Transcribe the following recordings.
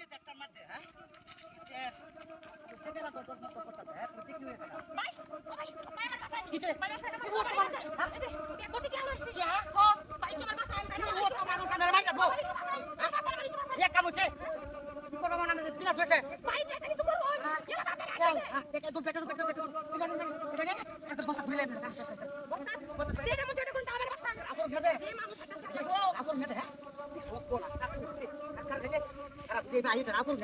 হচ্ছে দেখটার মধ্যে হ্যাঁ? এ, কেটে আপন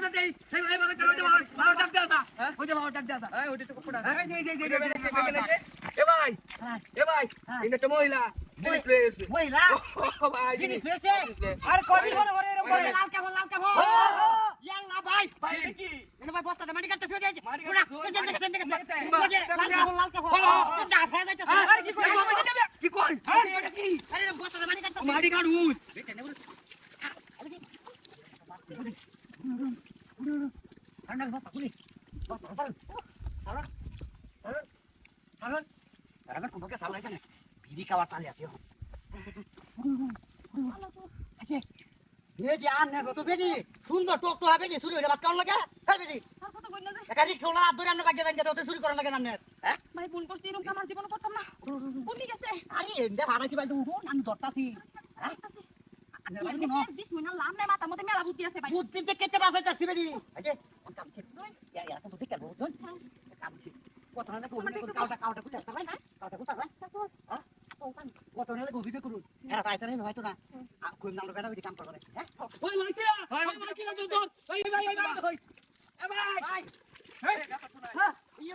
খেতে এই মানুষ একটা আপন খেতে হ্যাঁ সত্য না আপন খেতে কার খেতে আর এই ভাই এটা আপন খেতে হ্যাঁ। ঠিক আছে তো মহিলা? মহিলা জিনিস পেয়েছে আর কদিন পরে পরে এরকম করে? লাল কাপড় লাল কাপড় ইয়াল্লা ভাই এনে ভাই বস্তাতে মাটি কাটতে শুয়ে যাচ্ছে মাটি কাটতে দেখেন। দেখেন লাল কাপড় লাল কাপড় যা ফেলে যাইতেছে। আরে কি কই কি কই এটা কি? আরে বস্তাতে মাটি কাটতে মাটি কাটুন। ঠান্ডা বস্তা খুলি আরে বিড়ি খাওয়ার তালে আছে আর নে তো বেডি সুন্দর টক তো হবে শুরু হইলে বাদ কাউন লাগে হ্যাঁ আর কই না যে একারি ছোলা ধরে আমরা বাগে যাই তো শুরু করার লাগে নামনে হ্যাঁ ভাই ফোন করছি এরকম কামার জীবন করতাম না ঠিক আছে আরে এন্ডে ভাড়াইছি বাইতে উঠুন আমি ধরতাছি। হ্যাঁ আমি বিশ মিনিট লাম নাই মাথা মধ্যে মেলা বুদ্ধি আছে ভাই বুদ্ধিতে কেটে বাসাই যাচ্ছি বেডি আজে কামছে ইয়া ইয়া তো ঠিক আছে বুঝুন কামছে কত না কোন কোন কাউটা কাউটা কুটা তাই না কাউটা কুটা না হ্যাঁ কত না লাগো করুন এরা তাই তাই হয়তো না কোন নাম বেটা কাম করে হ্যাঁ ওই ওই ওই ভাই ভাই ভাই হ্যাঁ ইয়ে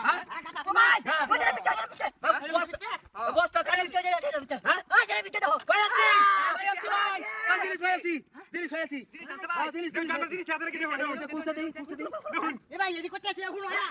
হ্যাঁ হ্যাঁ। পিছে বস্তা খালি হ্যাঁ ওই জরে পিছে দাও কই আছি কই আছি ভাই কোন জিনিস হয়েছি জিনিস জিনিস আছে ভাই। জিনিস জিনিস দেই কুস্তা দেই এ ভাই এদি করতে আছে এখন হ্যাঁ